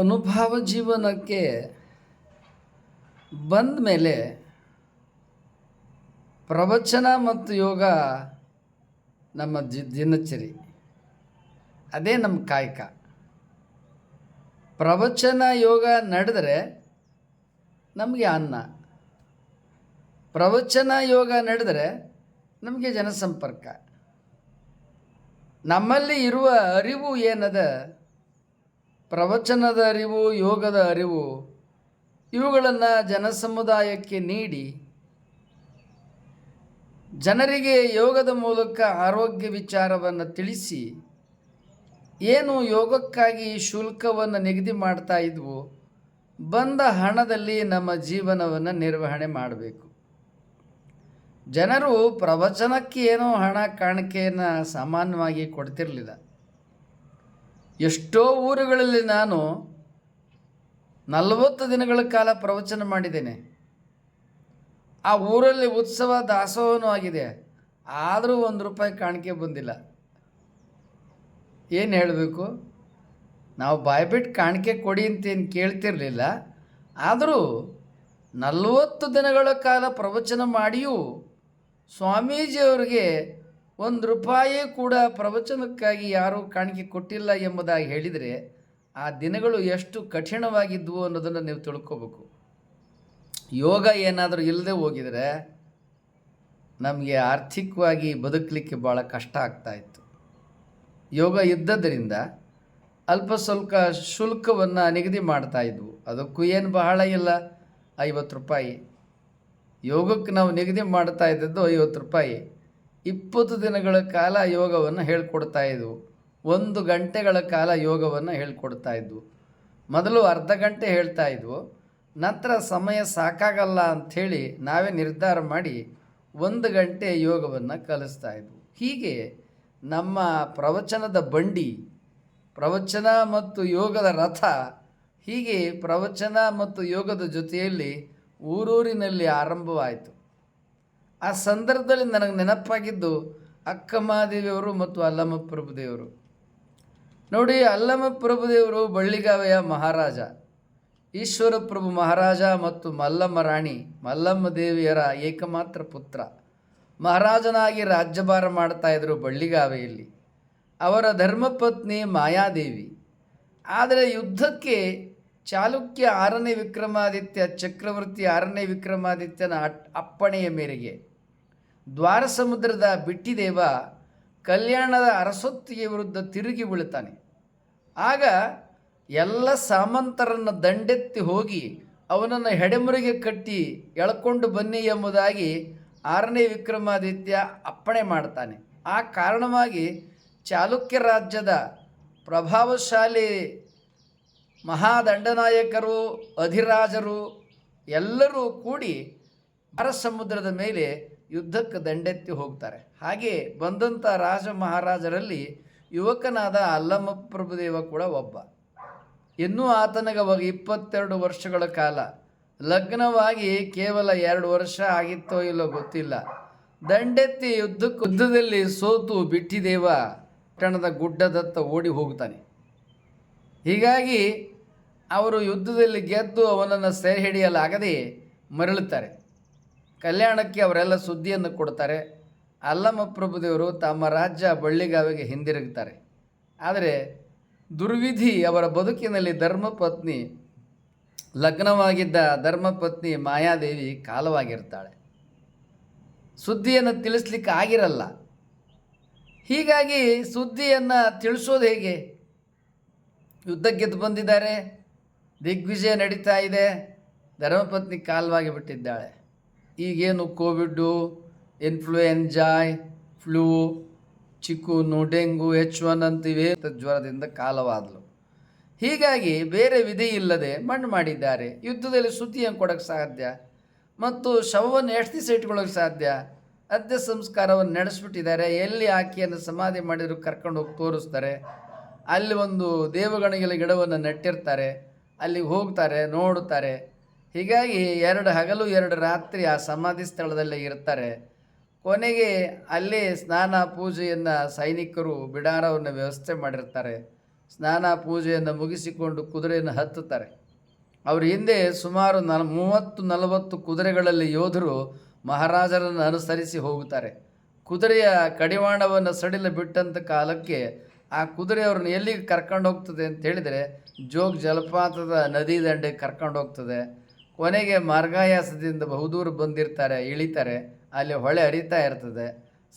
ಅನುಭವ ಜೀವನಕ್ಕೆ ಬಂದ ಮೇಲೆ ಪ್ರವಚನ ಮತ್ತು ಯೋಗ ನಮ್ಮ ಜಿ ದಿನಚರಿ. ಅದೇ ನಮ್ಮ ಕಾಯಕ. ಪ್ರವಚನ, ಯೋಗ ನಡೆದರೆ ನಮಗೆ ಅನ್ನ. ಪ್ರವಚನ, ಯೋಗ ನಡೆದರೆ ನಮಗೆ ಜನಸಂಪರ್ಕ. ನಮ್ಮಲ್ಲಿ ಇರುವ ಅರಿವು ಏನದ? ಪ್ರವಚನದ ಅರಿವು, ಯೋಗದ ಅರಿವು, ಇವುಗಳನ್ನು ಜನಸಮುದಾಯಕ್ಕೆ ನೀಡಿ ಜನರಿಗೆ ಯೋಗದ ಮೂಲಕ ಆರೋಗ್ಯ ವಿಚಾರವನ್ನು ತಿಳಿಸಿ ಏನು ಯೋಗಕ್ಕಾಗಿ ಶುಲ್ಕವನ್ನು ನಿಗದಿ ಮಾಡ್ತಾ ಇದ್ವು, ಬಂದ ಹಣದಲ್ಲಿ ನಮ್ಮ ಜೀವನವನ್ನು ನಿರ್ವಹಣೆ ಮಾಡಬೇಕು. ಜನರು ಪ್ರವಚನಕ್ಕೆ ಏನೋ ಹಣ ಕಾಣಿಕೆಯನ್ನು ಸಾಮಾನ್ಯವಾಗಿ ಕೊಡ್ತಿರಲಿಲ್ಲ. ಎಷ್ಟೋ ಊರುಗಳಲ್ಲಿ ನಾನು ನಲವತ್ತು ದಿನಗಳ ಕಾಲ ಪ್ರವಚನ ಮಾಡಿದ್ದೇನೆ. ಆ ಊರಲ್ಲಿ ಉತ್ಸವ ದಾಸೋಹನೂ ಆಗಿದೆ. ಆದರೂ ಒಂದು ರೂಪಾಯಿ ಕಾಣಿಕೆ ಬಂದಿಲ್ಲ. ಏನು ಹೇಳಬೇಕು? ನಾವು ಬಾಯ್ಬಿಟ್ಟು ಕಾಣಿಕೆ ಕೊಡಿ ಅಂತೇನು ಕೇಳ್ತಿರಲಿಲ್ಲ. ಆದರೂ ನಲವತ್ತು ದಿನಗಳ ಕಾಲ ಪ್ರವಚನ ಮಾಡಿಯೂ ಸ್ವಾಮೀಜಿಯವರಿಗೆ ಒಂದು ರೂಪಾಯಿ ಕೂಡ ಪ್ರವಚನಕ್ಕಾಗಿ ಯಾರೂ ಕಾಣಿಕೆ ಕೊಟ್ಟಿಲ್ಲ ಎಂಬುದಾಗಿ ಹೇಳಿದರೆ ಆ ದಿನಗಳು ಎಷ್ಟು ಕಠಿಣವಾಗಿದ್ವು ಅನ್ನೋದನ್ನು ನೀವು ತಿಳ್ಕೋಬೇಕು. ಯೋಗ ಏನಾದರೂ ಇಲ್ಲದೆ ಹೋಗಿದರೆ ನಮಗೆ ಆರ್ಥಿಕವಾಗಿ ಬದುಕಲಿಕ್ಕೆ ಭಾಳ ಕಷ್ಟ ಆಗ್ತಾಯಿತ್ತು ಯೋಗ ಇದ್ದದರಿಂದ ಅಲ್ಪ ಸ್ವಲ್ಪ ಶುಲ್ಕವನ್ನು ನಿಗದಿ ಮಾಡ್ತಾ ಇದ್ವು. ಅದಕ್ಕೂ ಏನು ಬಹಳ ಇಲ್ಲ. ಐವತ್ತು ರೂಪಾಯಿ. ಯೋಗಕ್ಕೆ ನಾವು ನಿಗದಿ ಮಾಡ್ತಾ ಇದ್ದದ್ದು ಐವತ್ತು ರೂಪಾಯಿ. ಇಪ್ಪತ್ತು ದಿನಗಳ ಕಾಲ ಯೋಗವನ್ನು ಹೇಳ್ಕೊಡ್ತಾ ಇದ್ವು. ಒಂದು ಗಂಟೆಗಳ ಕಾಲ ಯೋಗವನ್ನು ಹೇಳ್ಕೊಡ್ತಾ ಇದ್ವು. ಮೊದಲು ಅರ್ಧ ಗಂಟೆ ಹೇಳ್ತಾ ಇದ್ವು. ನಂತರ ಸಮಯ ಸಾಕಾಗಲ್ಲ ಅಂಥೇಳಿ ನಾವೇ ನಿರ್ಧಾರ ಮಾಡಿ ಒಂದು ಗಂಟೆ ಯೋಗವನ್ನು ಕಲಿಸ್ತಾ ಇದ್ವು. ಹೀಗೆ ನಮ್ಮ ಪ್ರವಚನದ ಬಂಡಿ, ಪ್ರವಚನ ಮತ್ತು ಯೋಗದ ರಥ, ಹೀಗೆ ಪ್ರವಚನ ಮತ್ತು ಯೋಗದ ಜೊತೆಯಲ್ಲಿ ಊರೂರಿನಲ್ಲಿ ಆರಂಭವಾಯಿತು. ಆ ಸಂದರ್ಭದಲ್ಲಿ ನನಗೆ ನೆನಪಾಗಿದ್ದು ಅಕ್ಕಮಹಾದೇವಿಯವರು ಮತ್ತು ಅಲ್ಲಮ್ಮ ಪ್ರಭುದೇವರು ನೋಡಿ ಅಲ್ಲಮ್ಮ ಪ್ರಭುದೇವರು ಬಳ್ಳಿಗಾವೆಯ ಮಹಾರಾಜ. ಈಶ್ವರ ಪ್ರಭು ಮಹಾರಾಜ ಮತ್ತು ಮಲ್ಲಮ್ಮ ರಾಣಿ, ಮಲ್ಲಮ್ಮ ದೇವಿಯರ ಏಕಮಾತ್ರ ಪುತ್ರ. ಮಹಾರಾಜನಾಗಿ ರಾಜ್ಯಭಾರ ಮಾಡ್ತಾ ಇದ್ದರು ಬಳ್ಳಿಗಾವೆಯಲ್ಲಿ ಅವರ ಧರ್ಮಪತ್ನಿ ಮಾಯಾದೇವಿ. ಆದರೆ ಯುದ್ಧಕ್ಕೆ ಚಾಲುಕ್ಯ ಆರನೇ ವಿಕ್ರಮಾದಿತ್ಯ, ಚಕ್ರವರ್ತಿ ಆರನೇ ವಿಕ್ರಮಾದಿತ್ಯನ ಅಪ್ಪಣೆಯ ಮೇರೆಗೆ. ದ್ವಾರ ಸಮುದ್ರದ ಬಿಟ್ಟಿದೇವ ಕಲ್ಯಾಣದ ಅರಸೊತ್ತಿಗೆ ವಿರುದ್ಧ ತಿರುಗಿ ಬೀಳುತ್ತಾನೆ. ಆಗ ಎಲ್ಲ ಸಾಮಂತರನ್ನು ದಂಡೆತ್ತಿ ಹೋಗಿ ಅವನನ್ನು ಹೆಡೆಮುರಿಗೆ ಕಟ್ಟಿ ಎಳ್ಕೊಂಡು ಬನ್ನಿ ಎಂಬುದಾಗಿ ಆರನೇ ವಿಕ್ರಮಾದಿತ್ಯ ಅಪ್ಪಣೆ ಮಾಡ್ತಾನೆ. ಆ ಕಾರಣವಾಗಿ ಚಾಲುಕ್ಯ ರಾಜ್ಯದ ಪ್ರಭಾವಶಾಲಿ ಮಹಾದಂಡನಾಯಕರು, ಅಧಿರಾಜರು ಎಲ್ಲರೂ ಕೂಡಿ ಭಾರತ ಸಮುದ್ರದ ಮೇಲೆ ಯುದ್ಧಕ್ಕೆ ದಂಡೆತ್ತಿ ಹೋಗ್ತಾರೆ. ಹಾಗೆ ಬಂದಂಥ ರಾಜ ಮಹಾರಾಜರಲ್ಲಿ ಯುವಕನಾದ ಅಲ್ಲಮ್ಮ ಪ್ರಭುದೇವ ಕೂಡ ಒಬ್ಬ. ಇನ್ನೂ ಆತನಿಗೆ ಇಪ್ಪತ್ತೆರಡು ವರ್ಷಗಳ ಕಾಲ. ಲಗ್ನವಾಗಿ ಕೇವಲ ಎರಡು ವರ್ಷ ಆಗಿತ್ತೋ ಇಲ್ಲೋ ಗೊತ್ತಿಲ್ಲ. ದಂಡೆತ್ತಿ ಯುದ್ಧಕ್ಕೆ ಯುದ್ಧದಲ್ಲಿ ಸೋತು ಬಿಟ್ಟಿದೇವ ಪಟ್ಟಣದ ಗುಡ್ಡದತ್ತ ಓಡಿ ಹೋಗ್ತಾನೆ. ಹೀಗಾಗಿ ಅವರು ಯುದ್ಧದಲ್ಲಿ ಗೆದ್ದು ಅವನನ್ನು ಸೆರೆ ಹಿಡಿಯಲಾಗದೆ ಮರಳುತ್ತಾರೆ. ಕಲ್ಯಾಣಕ್ಕೆ ಅವರೆಲ್ಲ ಸುದ್ದಿಯನ್ನು ಕೊಡ್ತಾರೆ. ಅಲ್ಲಮಪ್ರಭುದೇವರು ತಮ್ಮ ರಾಜ್ಯ ಬಳ್ಳಿಗಾವಿಗೆ ಹಿಂದಿರುಗ್ತಾರೆ. ಆದರೆ ದುರ್ವಿಧಿ ಅವರ ಬದುಕಿನಲ್ಲಿ ಧರ್ಮಪತ್ನಿ, ಲಗ್ನವಾಗಿದ್ದ ಧರ್ಮಪತ್ನಿ ಮಾಯಾದೇವಿ ಕಾಲವಾಗಿರ್ತಾಳೆ. ಸುದ್ದಿಯನ್ನು ತಿಳಿಸ್ಲಿಕ್ಕೆ ಆಗಿರಲ್ಲ. ಹೀಗಾಗಿ ಸುದ್ದಿಯನ್ನು ತಿಳಿಸೋದು ಹೇಗೆ? ಯುದ್ಧ ಬಂದಿದ್ದಾರೆ, ದಿಗ್ವಿಜಯ ನಡೀತಾ ಇದೆ, ಧರ್ಮಪತ್ನಿ ಕಾಲವಾಗಿ ಬಿಟ್ಟಿದ್ದಾಳೆ. ಈಗೇನು ಕೋವಿಡ್ಡು ಇನ್ಫ್ಲೂಯೆಂಜಾಯ್ ಫ್ಲೂ ಚಿಕೂನು ಡೆಂಗು ಎಚ್ ಒನ್ ಅಂತಿವೆ. ಜ್ವರದಿಂದ ಕಾಲವಾದಲು. ಹೀಗಾಗಿ ಬೇರೆ ವಿಧಿ ಇಲ್ಲದೆ ಮಣ್ಣು ಮಾಡಿದ್ದಾರೆ. ಯುದ್ಧದಲ್ಲಿ ಸುದ್ದಿಯನ್ನು ಕೊಡೋಕ್ಕೆ ಸಾಧ್ಯ? ಮತ್ತು ಶವವನ್ನು ಎಷ್ಟು ದಿವಸ ಇಟ್ಕೊಳ್ಳೋಕೆ ಸಾಧ್ಯ? ಅಂತ್ಯ ಸಂಸ್ಕಾರವನ್ನು ನಡೆಸಿಬಿಟ್ಟಿದ್ದಾರೆ. ಎಲ್ಲಿ ಆಕೆಯನ್ನು ಸಮಾಧಿ ಮಾಡಿದ್ರು ಕರ್ಕೊಂಡು ಹೋಗಿ ತೋರಿಸ್ತಾರೆ. ಅಲ್ಲಿ ಒಂದು ದೇವಗಣಿಗೆಲ ಗಿಡವನ್ನು ನೆಟ್ಟಿರ್ತಾರೆ. ಅಲ್ಲಿಗೆ ಹೋಗ್ತಾರೆ ನೋಡುತ್ತಾರೆ ಹೀಗಾಗಿ ಎರಡು ಹಗಲು, ಎರಡು ರಾತ್ರಿ ಆ ಸಮಾಧಿ ಸ್ಥಳದಲ್ಲೇ ಇರ್ತಾರೆ. ಕೊನೆಗೆ ಅಲ್ಲಿ ಸ್ನಾನ ಪೂಜೆಯನ್ನು ಸೈನಿಕರು ಬಿಡಾರವನ್ನು ವ್ಯವಸ್ಥೆ ಮಾಡಿರ್ತಾರೆ. ಸ್ನಾನ ಪೂಜೆಯನ್ನು ಮುಗಿಸಿಕೊಂಡು ಕುದುರೆಯನ್ನು ಹತ್ತುತ್ತಾರೆ. ಅವರ ಹಿಂದೆ ಸುಮಾರು ನಲ್, ಮೂವತ್ತು, ನಲವತ್ತು ಕುದುರೆಗಳಲ್ಲಿ ಯೋಧರು ಮಹಾರಾಜರನ್ನು ಅನುಸರಿಸಿ ಹೋಗುತ್ತಾರೆ. ಕುದುರೆಯ ಕಡಿವಾಣವನ್ನು ಸಡಿಲ ಬಿಟ್ಟಂಥ ಕಾಲಕ್ಕೆ ಆ ಕುದುರೆ ಅವ್ರನ್ನ ಎಲ್ಲಿಗೆ ಕರ್ಕೊಂಡು ಹೋಗ್ತದೆ ಅಂತ ಹೇಳಿದರೆ ಜೋಗ್ ಜಲಪಾತದ ನದಿ ದಂಡೆಗೆ ಕರ್ಕೊಂಡು ಹೋಗ್ತದೆ ಕೊನೆಗೆ ಮಾರ್ಗಾಯಾಸದಿಂದ ಬಹುದೂರ ಬಂದಿರ್ತಾರೆ, ಇಳಿತಾರೆ, ಅಲ್ಲಿ ಹೊಳೆ ಹರಿತಾ ಇರ್ತದೆ.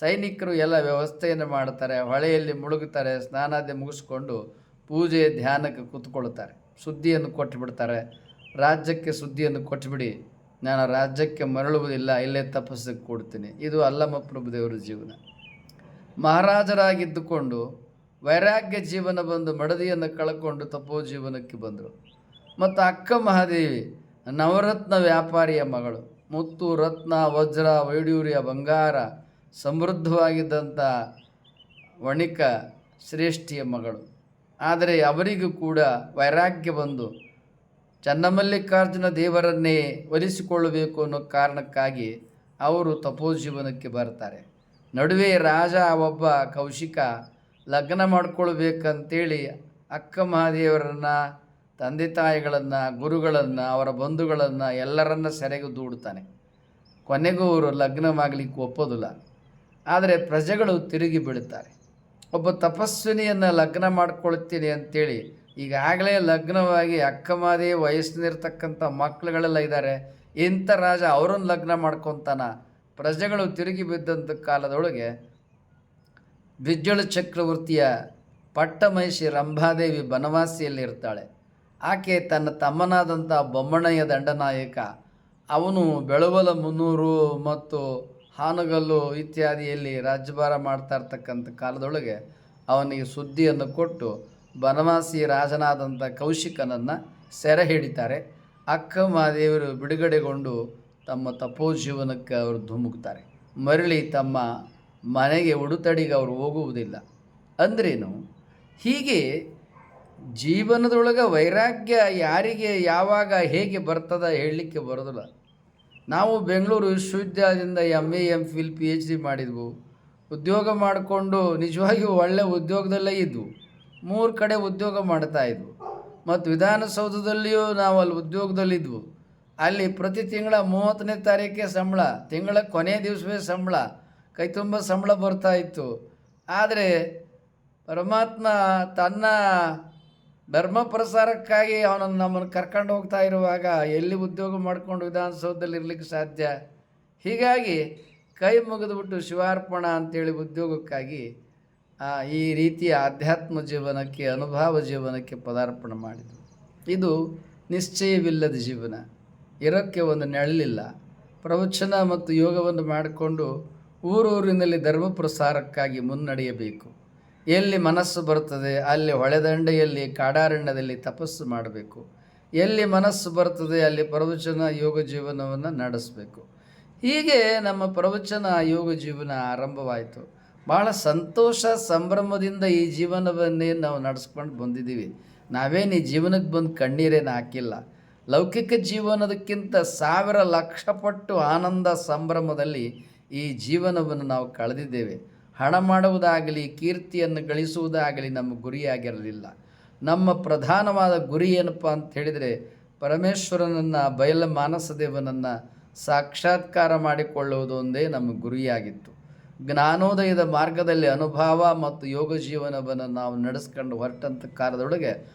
ಸೈನಿಕರು ಎಲ್ಲ ವ್ಯವಸ್ಥೆಯನ್ನು ಮಾಡ್ತಾರೆ ಹೊಳೆಯಲ್ಲಿ ಮುಳುಗುತ್ತಾರೆ, ಸ್ನಾನಾದಿ ಮುಗಿಸ್ಕೊಂಡು ಪೂಜೆ ಧ್ಯಾನಕ್ಕೆ ಕೂತ್ಕೊಳ್ತಾರೆ ಸುದ್ದಿಯನ್ನು ಕೊಟ್ಟುಬಿಡ್ತಾರೆ ರಾಜ್ಯಕ್ಕೆ ಸುದ್ದಿಯನ್ನು ಕೊಟ್ಟುಬಿಡಿ ನಾನು ರಾಜ್ಯಕ್ಕೆ ಮರಳುವುದಿಲ್ಲ, ಇಲ್ಲೇ ತಪಸ್ಸಿಗೆ ಕೊಡ್ತೀನಿ. ಇದು ಅಲ್ಲಮ್ಮ ಪ್ರಭುದೇವರ ಜೀವನ. ಮಹಾರಾಜರಾಗಿದ್ದುಕೊಂಡು ವೈರಾಗ್ಯ ಜೀವನ ಬಂದು ಮಡದಿಯನ್ನು ಕಳ್ಕೊಂಡು ತಪೋ ಜೀವನಕ್ಕೆ ಬಂದರು. ಮತ್ತು ಅಕ್ಕ ಮಹಾದೇವಿ ನವರತ್ನ ವ್ಯಾಪಾರಿಯ ಮಗಳು, ಮುತ್ತು ರತ್ನ, ವಜ್ರ, ವೈಡೂರ್ಯ, ಬಂಗಾರ ಸಮೃದ್ಧವಾಗಿದ್ದಂಥ ವಣಿಕ ಶ್ರೇಷ್ಠಿಯ ಮಗಳು. ಆದರೆ ಅವರಿಗೂ ಕೂಡ ವೈರಾಗ್ಯ ಬಂದು ಚನ್ನಮಲ್ಲಿಕಾರ್ಜುನ ದೇವರನ್ನೇ ಒಲಿಸಿಕೊಳ್ಳಬೇಕು ಅನ್ನೋ ಕಾರಣಕ್ಕಾಗಿ ಅವರು ತಪೋಜೀವನಕ್ಕೆ ಬರ್ತಾರೆ ನಡುವೆ ರಾಜ, ಒಬ್ಬ ಕೌಶಿಕ ಲಗ್ನ ಮಾಡ್ಕೊಳ್ಬೇಕಂತೇಳಿ ಅಕ್ಕ ಮಹಾದೇವರನ್ನು ತಂದೆ ತಾಯಿಗಳನ್ನು, ಗುರುಗಳನ್ನು, ಅವರ ಬಂಧುಗಳನ್ನು ಎಲ್ಲರನ್ನ ಸೆರೆಗೆ ದೂಡ್ತಾನೆ. ಕೊನೆಗೂ ಅವರು ಲಗ್ನವಾಗಲಿಕ್ಕೆ ಒಪ್ಪೋದಿಲ್ಲ. ಆದರೆ ಪ್ರಜೆಗಳು ತಿರುಗಿ ಬೀಳುತ್ತಾರೆ. ಒಬ್ಬ ತಪಸ್ವಿನಿಯನ್ನು ಲಗ್ನ ಮಾಡ್ಕೊಳ್ತೀನಿ ಅಂತೇಳಿ ಈಗಾಗಲೇ ಲಗ್ನವಾಗಿ ಅಕ್ಕಮಾದಿ ವಯಸ್ಸಿನಿರ್ತಕ್ಕಂಥ ಮಕ್ಕಳುಗಳೆಲ್ಲ ಇದ್ದಾರೆ. ಇಂಥ ರಾಜ ಅವರನ್ನು ಲಗ್ನ ಮಾಡ್ಕೊತಾನ. ಪ್ರಜೆಗಳು ತಿರುಗಿ ಬಿದ್ದಂಥ ಕಾಲದೊಳಗೆ ಬಿಜ್ಜಳ ಚಕ್ರವರ್ತಿಯ ಪಟ್ಟಮಹಿಷಿ ರಂಭಾದೇವಿ ಬನವಾಸಿಯಲ್ಲಿ ಇರ್ತಾಳೆ ಆಕೆ ತನ್ನ ತಮ್ಮನಾದಂಥ ಬೊಮ್ಮಣ್ಣಯ್ಯ ದಂಡನಾಯಕ. ಅವನು ಬೆಳವಲ ಮುನ್ನೂರು ಮತ್ತು ಹಾನಗಲ್ಲು ಇತ್ಯಾದಿಯಲ್ಲಿ ರಾಜ್ಯಭಾರ ಮಾಡ್ತಾ ಇರ್ತಕ್ಕಂಥ ಕಾಲದೊಳಗೆ ಅವನಿಗೆ ಸುದ್ದಿಯನ್ನು ಕೊಟ್ಟು ಬನವಾಸಿ ರಾಜನಾದಂಥ ಕೌಶಿಕನನ್ನು ಸೆರೆ ಹಿಡಿತಾರೆ. ಅಕ್ಕ ಮಹಾದೇವರು ಬಿಡುಗಡೆಗೊಂಡು ತಮ್ಮ ತಪೋಜೀವನಕ್ಕೆ ಅವರು ಧುಮುಕ್ತಾರೆ. ಮರಳಿ ತಮ್ಮ ಮನೆಗೆ ಉಡುತಡಿಗೆ ಅವರು ಹೋಗುವುದಿಲ್ಲ. ಅಂದ್ರೇನು? ಹೀಗೆ ಜೀವನದೊಳಗೆ ವೈರಾಗ್ಯ ಯಾರಿಗೆ ಯಾವಾಗ ಹೇಗೆ ಬರ್ತದ ಹೇಳಲಿಕ್ಕೆ ಬರೋದಿಲ್ಲ. ನಾವು ಬೆಂಗಳೂರು ವಿಶ್ವವಿದ್ಯಾಲಯದಿಂದ M A M Phil P H D ಮಾಡಿದ್ವು. ಉದ್ಯೋಗ ಮಾಡಿಕೊಂಡು ನಿಜವಾಗಿಯೂ ಒಳ್ಳೆ ಉದ್ಯೋಗದಲ್ಲೇ ಇದ್ವು. ಮೂರು ಕಡೆ ಉದ್ಯೋಗ ಮಾಡ್ತಾ ಇದ್ವು. ಮತ್ತು ವಿಧಾನಸೌಧದಲ್ಲಿಯೂ ನಾವು ಅಲ್ಲಿ ಉದ್ಯೋಗದಲ್ಲಿದ್ವು. ಅಲ್ಲಿ ಪ್ರತಿ ತಿಂಗಳ ಮೂವತ್ತನೇ ತಾರೀಕಿಗೆ ಸಂಬಳ, ತಿಂಗಳ ಕೊನೆಯ ದಿವಸವೇ ಸಂಬಳ, ಕೈ ತುಂಬ ಸಂಬಳ ಬರ್ತಾ ಇತ್ತು. ಆದರೆ ಪರಮಾತ್ಮ ತನ್ನ ಧರ್ಮ ಪ್ರಸಾರಕ್ಕಾಗಿ ಅವನನ್ನು ನಮ್ಮನ್ನು ಕರ್ಕೊಂಡು ಹೋಗ್ತಾ ಇರುವಾಗ ಎಲ್ಲಿ ಉದ್ಯೋಗ ಮಾಡಿಕೊಂಡು ವಿಧಾನಸೌಧದಲ್ಲಿ ಇರಲಿಕ್ಕೆ ಸಾಧ್ಯ? ಹೀಗಾಗಿ ಕೈ ಮುಗಿದುಬಿಟ್ಟು ಶಿವಾರ್ಪಣ ಅಂತೇಳಿ ಉದ್ಯೋಗಕ್ಕಾಗಿ ಈ ರೀತಿಯ ಆಧ್ಯಾತ್ಮ ಜೀವನಕ್ಕೆ, ಅನುಭವ ಜೀವನಕ್ಕೆ ಪದಾರ್ಪಣೆ ಮಾಡಿದರು. ಇದು ನಿಶ್ಚಯವಿಲ್ಲದ ಜೀವನ. ಇರೋಕ್ಕೆ ಒಂದು ನೆಳಲಿಲ್ಲ ಪ್ರವಚನ ಮತ್ತು ಯೋಗವನ್ನು ಮಾಡಿಕೊಂಡು ಊರೂರಿನಲ್ಲಿ ಧರ್ಮ ಪ್ರಸಾರಕ್ಕಾಗಿ ಮುನ್ನಡೆಯಬೇಕು. ಎಲ್ಲಿ ಮನಸ್ಸು ಬರ್ತದೆ ಅಲ್ಲಿ ಹೊಳೆದಂಡೆಯಲ್ಲಿ ಕಾಡಾರಣ್ಯದಲ್ಲಿ ತಪಸ್ಸು ಮಾಡಬೇಕು. ಎಲ್ಲಿ ಮನಸ್ಸು ಬರ್ತದೆ ಅಲ್ಲಿ ಪ್ರವಚನ ಯೋಗ ಜೀವನವನ್ನು ನಡೆಸಬೇಕು. ಹೀಗೆ ನಮ್ಮ ಪ್ರವಚನ ಯೋಗ ಜೀವನ ಆರಂಭವಾಯಿತು. ಭಾಳ ಸಂತೋಷ ಸಂಭ್ರಮದಿಂದ ಈ ಜೀವನವನ್ನೇ ನಾವು ನಡೆಸ್ಕೊಂಡು ಬಂದಿದ್ದೀವಿ. ನಾವೇನು ಈ ಜೀವನಕ್ಕೆ ಬಂದು ಕಣ್ಣೀರೇನು ಹಾಕಿಲ್ಲ. ಲೌಕಿಕ ಜೀವನದಕ್ಕಿಂತ ಸಾವಿರ ಲಕ್ಷ ಪಟ್ಟು ಆನಂದ ಸಂಭ್ರಮದಲ್ಲಿ ಈ ಜೀವನವನ್ನು ನಾವು ಕಳೆದಿದ್ದೇವೆ. ಹಣ ಮಾಡುವುದಾಗಲಿ ಕೀರ್ತಿಯನ್ನು ಗಳಿಸುವುದಾಗಲಿ ನಮ್ಮ ಗುರಿಯಾಗಿರಲಿಲ್ಲ. ನಮ್ಮ ಪ್ರಧಾನವಾದ ಗುರಿ ಏನಪ್ಪ ಅಂತ ಹೇಳಿದರೆ, ಪರಮೇಶ್ವರನನ್ನು, ಬಯಲ ಮಾನಸದೇವನನ್ನು ಸಾಕ್ಷಾತ್ಕಾರ ಮಾಡಿಕೊಳ್ಳುವುದು ಒಂದೇ ನಮ್ಮ ಗುರಿಯಾಗಿತ್ತು. ಜ್ಞಾನೋದಯದ ಮಾರ್ಗದಲ್ಲಿ ಅನುಭವ ಮತ್ತು ಯೋಗ ಜೀವನವನ್ನು ನಾವು ನಡೆಸ್ಕೊಂಡು ಹೊರಟಂಥ ಕಾಲದೊಳಗೆ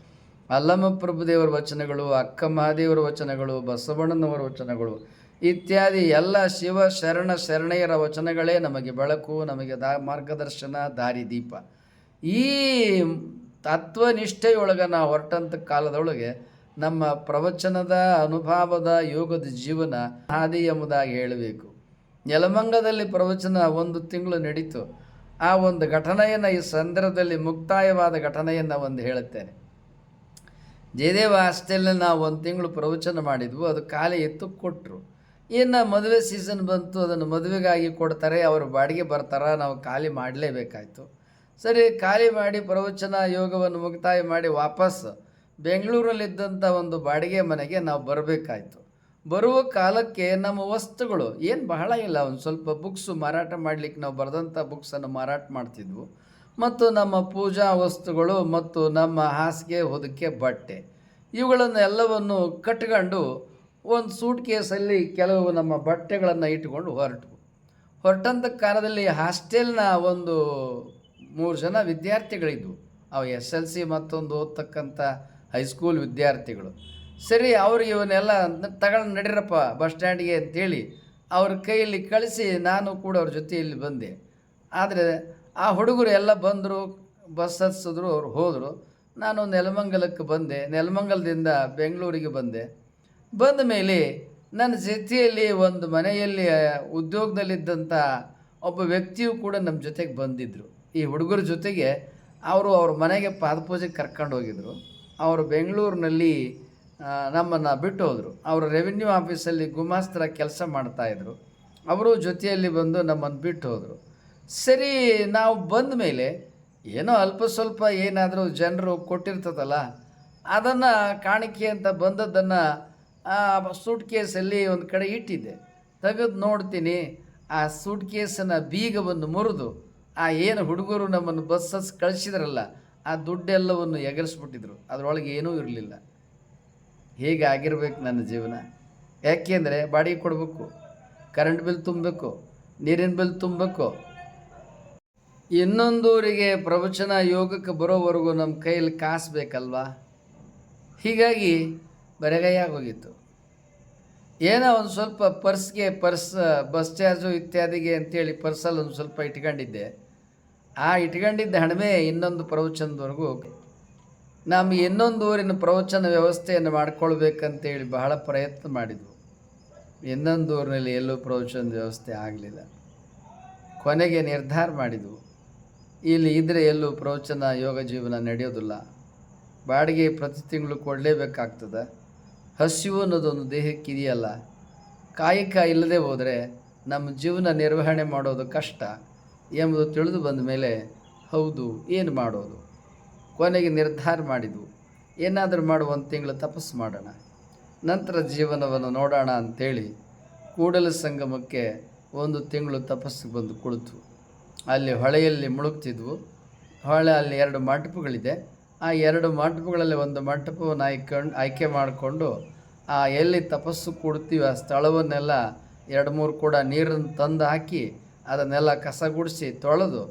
ಅಲ್ಲಮ ಪ್ರಭುದೇವರ ವಚನಗಳು, ಅಕ್ಕ ಮಹಾದೇವರ ವಚನಗಳು, ಬಸವಣ್ಣನವರ ವಚನಗಳು ಇತ್ಯಾದಿ ಎಲ್ಲ ಶಿವ ಶರಣ ಶರಣೆಯರ ವಚನಗಳೇ ನಮಗೆ ಬೆಳಕು, ನಮಗೆ ದಾ, ಮಾರ್ಗದರ್ಶನ ದಾರಿದೀಪ ಈ ತತ್ವನಿಷ್ಠೆಯೊಳಗೆ ನಾವು ಹೊರಟಂಥ ಕಾಲದೊಳಗೆ ನಮ್ಮ ಪ್ರವಚನದ ಅನುಭವದ ಯೋಗದ ಜೀವನ ಹಾದಿ ಎಂಬುದಾಗಿ ಹೇಳಬೇಕು. ನೆಲಮಂಗದಲ್ಲಿ ಪ್ರವಚನ ಒಂದು ತಿಂಗಳು ನಡೀತು. ಆ ಒಂದು ಘಟನೆಯನ್ನು ಈ ಸಂದರ್ಭದಲ್ಲಿ ಮುಕ್ತಾಯವಾದ ಘಟನೆಯನ್ನು ಒಂದು ಹೇಳುತ್ತೇನೆ. ಜಯದೇವ ಹಾಸ್ಟೆಲ್ನಲ್ಲಿ ನಾವು ಒಂದು ತಿಂಗಳು ಪ್ರವಚನ ಮಾಡಿದ್ವು. ಅದು ಖಾಲಿ ಎತ್ತು ಕೊಟ್ಟರು ಇನ್ನು ಮದುವೆ ಸೀಸನ್ ಬಂತು, ಅದನ್ನು ಮದುವೆಗಾಗಿ ಕೊಡ್ತಾರೆ, ಅವರು ಬಾಡಿಗೆ ಬರ್ತಾರ, ನಾವು ಖಾಲಿ ಮಾಡಲೇಬೇಕಾಯ್ತು. ಸರಿ, ಖಾಲಿ ಮಾಡಿ ಪ್ರವಚನ ಯೋಗವನ್ನು ಮುಕ್ತಾಯ ಮಾಡಿ ವಾಪಸ್ ಬೆಂಗಳೂರಲ್ಲಿದ್ದಂಥ ಒಂದು ಬಾಡಿಗೆ ಮನೆಗೆ ನಾವು ಬರಬೇಕಾಯ್ತು. ಬರುವ ಕಾಲಕ್ಕೆ ನಮ್ಮ ವಸ್ತುಗಳು, ಏನು ಬಹಳ ಇಲ್ಲ, ಒಂದು ಸ್ವಲ್ಪ ಬುಕ್ಸು ಮಾರಾಟ ಮಾಡಲಿಕ್ಕೆ ನಾವು ಬರೆದಂಥ ಬುಕ್ಸನ್ನು ಮಾರಾಟ ಮಾಡ್ತಿದ್ವು. ಮತ್ತು ನಮ್ಮ ಪೂಜಾ ವಸ್ತುಗಳು ಮತ್ತು ನಮ್ಮ ಹಾಸಿಗೆ, ಹೊದಿಕೆ, ಬಟ್ಟೆ ಇವುಗಳನ್ನು ಎಲ್ಲವನ್ನು ಕಟ್ಕೊಂಡು ಒಂದು ಸೂಟ್ ಕೇಸಲ್ಲಿ ಕೆಲವು ನಮ್ಮ ಬಟ್ಟೆಗಳನ್ನು ಇಟ್ಟುಕೊಂಡು ಹೊರಟು. ಹೊರಟಂಥ ಕಾಲದಲ್ಲಿ ಹಾಸ್ಟೆಲ್ನ ಒಂದು ಮೂರು ಜನ ವಿದ್ಯಾರ್ಥಿಗಳಿದ್ವು. ಅವು ಎಸ್ ಎಲ್ ಸಿ ಮತ್ತೊಂದು ಓದ್ತಕ್ಕಂಥ ಹೈಸ್ಕೂಲ್ ವಿದ್ಯಾರ್ಥಿಗಳು. ಸರಿ ಅವ್ರಿಗೆ ಇವನ್ನೆಲ್ಲ ತಗೊಂಡು ನಡೀರಪ್ಪ ಬಸ್ ಸ್ಟ್ಯಾಂಡ್ಗೆ ಅಂತೇಳಿ ಅವ್ರ ಕೈಯಲ್ಲಿ ಕಳಿಸಿ ನಾನು ಕೂಡ ಅವ್ರ ಜೊತೆಯಲ್ಲಿ ಬಂದೆ. ಆದರೆ ಆ ಹುಡುಗರು ಎಲ್ಲ ಬಂದರು, ಬಸ್ ಹತ್ಸಿದ್ರು, ಅವ್ರು ಹೋದರು. ನಾನು ನೆಲಮಂಗಲಕ್ಕೆ ಬಂದೆ. ನೆಲಮಂಗಲದಿಂದ ಬೆಂಗಳೂರಿಗೆ ಬಂದೆ. ಬಂದ ಮೇಲೆ ನನ್ನ ಜೊತೆಯಲ್ಲಿ ಒಂದು ಮನೆಯಲ್ಲಿ ಉದ್ಯೋಗದಲ್ಲಿದ್ದಂಥ ಒಬ್ಬ ವ್ಯಕ್ತಿಯು ಕೂಡ ನಮ್ಮ ಜೊತೆಗೆ ಬಂದಿದ್ದರು ಈ ಹುಡುಗರ ಜೊತೆಗೆ ಅವರು ಅವ್ರ ಮನೆಗೆ ಪಾದಪೂಜೆಗೆ ಕರ್ಕೊಂಡು ಹೋಗಿದ್ರು. ಅವರು ಬೆಂಗಳೂರಿನಲ್ಲಿ ನಮ್ಮನ್ನು ಬಿಟ್ಟು ಹೋದರು. ಅವರು ರೆವಿನ್ಯೂ ಆಫೀಸಲ್ಲಿ ಗುಮಾಸ್ತರ ಕೆಲಸ ಮಾಡ್ತಾಯಿದ್ರು ಅವರು ಜೊತೆಯಲ್ಲಿ ಬಂದು ನಮ್ಮನ್ನು ಬಿಟ್ಟು ಹೋದರು. ಸರಿ, ನಾವು ಬಂದ ಮೇಲೆ ಏನೋ ಅಲ್ಪ ಸ್ವಲ್ಪ ಏನಾದರೂ ಜನರು ಕೊಟ್ಟಿರ್ತದಲ್ಲ, ಅದನ್ನು ಕಾಣಿಕೆ ಅಂತ ಬಂದದ್ದನ್ನು ಸೂಟ್ ಕೇಸಲ್ಲಿ ಒಂದು ಕಡೆ ಇಟ್ಟಿದ್ದೆ. ತೆಗೆದು ನೋಡ್ತೀನಿ. ಆ ಸೂಟ್ ಕೇಸನ್ನು ಬೀಗವನ್ನು ಮುರಿದು, ಆ ಏನು ಹುಡುಗರು ನಮ್ಮನ್ನು ಬಸ್ ಕಳಿಸಿದ್ರಲ್ಲ, ಆ ದುಡ್ಡೆಲ್ಲವನ್ನು ಎಗರಿಸ್ಬಿಟ್ಟಿದ್ರು. ಅದರೊಳಗೆ ಏನೂ ಇರಲಿಲ್ಲ. ಹೇಗೆ ಆಗಿರ್ಬೇಕು ನನ್ನ ಜೀವನ? ಯಾಕೆಂದರೆ ಬಾಡಿಗೆ ಕೊಡಬೇಕು ಕರೆಂಟ್ ಬಿಲ್ ತುಂಬಬೇಕು, ನೀರಿನ ಬಿಲ್ ತುಂಬಬೇಕು. ಇನ್ನೊಂದೂರಿಗೆ ಪ್ರವಚನ ಯೋಗಕ್ಕೆ ಬರೋವರೆಗೂ ನಮ್ಮ ಕೈಯಲ್ಲಿ ಕಾಸು ಬೇಕಲ್ವಾ? ಹೀಗಾಗಿ ಬರೆಗೈಯಾಗೋಗಿತ್ತು. ಏನೋ ಒಂದು ಸ್ವಲ್ಪ ಪರ್ಸ್ಗೆ, ಪರ್ಸ್, ಬಸ್ ಚಾರ್ಜು ಇತ್ಯಾದಿಗೆ ಅಂತೇಳಿ ಪರ್ಸಲ್ಲಿ ಒಂದು ಸ್ವಲ್ಪ ಇಟ್ಕೊಂಡಿದ್ದೆ. ಆ ಇಟ್ಕೊಂಡಿದ್ದ ಹಣವೇ ಇನ್ನೊಂದು ಪ್ರವಚನದವರೆಗೂ ನಮ್ಮ ಇನ್ನೊಂದು ಊರಿನ ಪ್ರವಚನ ವ್ಯವಸ್ಥೆಯನ್ನು ಮಾಡ್ಕೊಳ್ಬೇಕಂತೇಳಿ ಬಹಳ ಪ್ರಯತ್ನ ಮಾಡಿದ್ವು. ಇನ್ನೊಂದು ಊರಿನಲ್ಲಿ ಎಲ್ಲೂ ಪ್ರವಚನ ವ್ಯವಸ್ಥೆ ಆಗಲಿಲ್ಲ. ಕೊನೆಗೆ ನಿರ್ಧಾರ ಮಾಡಿದ್ವು. ಇಲ್ಲಿ ಇದ್ದರೆ ಎಲ್ಲೂ ಪ್ರವಚನ ಯೋಗ ಜೀವನ ನಡೆಯೋದಿಲ್ಲ. ಬಾಡಿಗೆ ಪ್ರತಿ ತಿಂಗಳು ಕೊಡಲೇಬೇಕಾಗ್ತದೆ. ಹಸಿವು ಅನ್ನೋದೊಂದು ದೇಹಕ್ಕೆ ಇದೆಯಲ್ಲ? ಕಾಯಕ ಇಲ್ಲದೆ ಹೋದರೆ ನಮ್ಮ ಜೀವನ ನಿರ್ವಹಣೆ ಮಾಡೋದು ಕಷ್ಟ ಎಂಬುದು ತಿಳಿದು ಬಂದ ಮೇಲೆ ಹೌದು, ಏನು ಮಾಡೋದು? ಕೊನೆಗೆ ನಿರ್ಧಾರ ಮಾಡಿದ್ವು. ಏನಾದರೂ ಮಾಡುವ ಒಂದು ತಿಂಗಳು ತಪಸ್ಸು ಮಾಡೋಣ. ನಂತರ ಜೀವನವನ್ನು ನೋಡೋಣ ಅಂಥೇಳಿ ಕೂಡಲ ಸಂಗಮಕ್ಕೆ ಒಂದು ತಿಂಗಳು ತಪಸ್ಸಿಗೆ ಬಂದು ಕುಳಿತು. ಅಲ್ಲಿ ಹೊಳೆಯಲ್ಲಿ ಮುಳುಗ್ತಿದ್ವು. ಹೊಳೆ ಅಲ್ಲಿ ಎರಡು ಮಂಟಪಗಳಿದೆ. ಆ ಎರಡು ಮಂಟಪಗಳಲ್ಲಿ ಒಂದು ಮಂಟಪವನ್ನು ಆಯ್ಕೊಂಡು ಆಯ್ಕೆ ಮಾಡಿಕೊಂಡು, ಆ ಎಲ್ಲಿ ತಪಸ್ಸು ಕೊಡ್ತೀವಿ ಆ ಸ್ಥಳವನ್ನೆಲ್ಲ ಎರಡು ಮೂರು ಕೂಡ ನೀರನ್ನು ತಂದು ಹಾಕಿ ಅದನ್ನೆಲ್ಲ ಕಸ ಗುಡಿಸಿ ತೊಳೆದು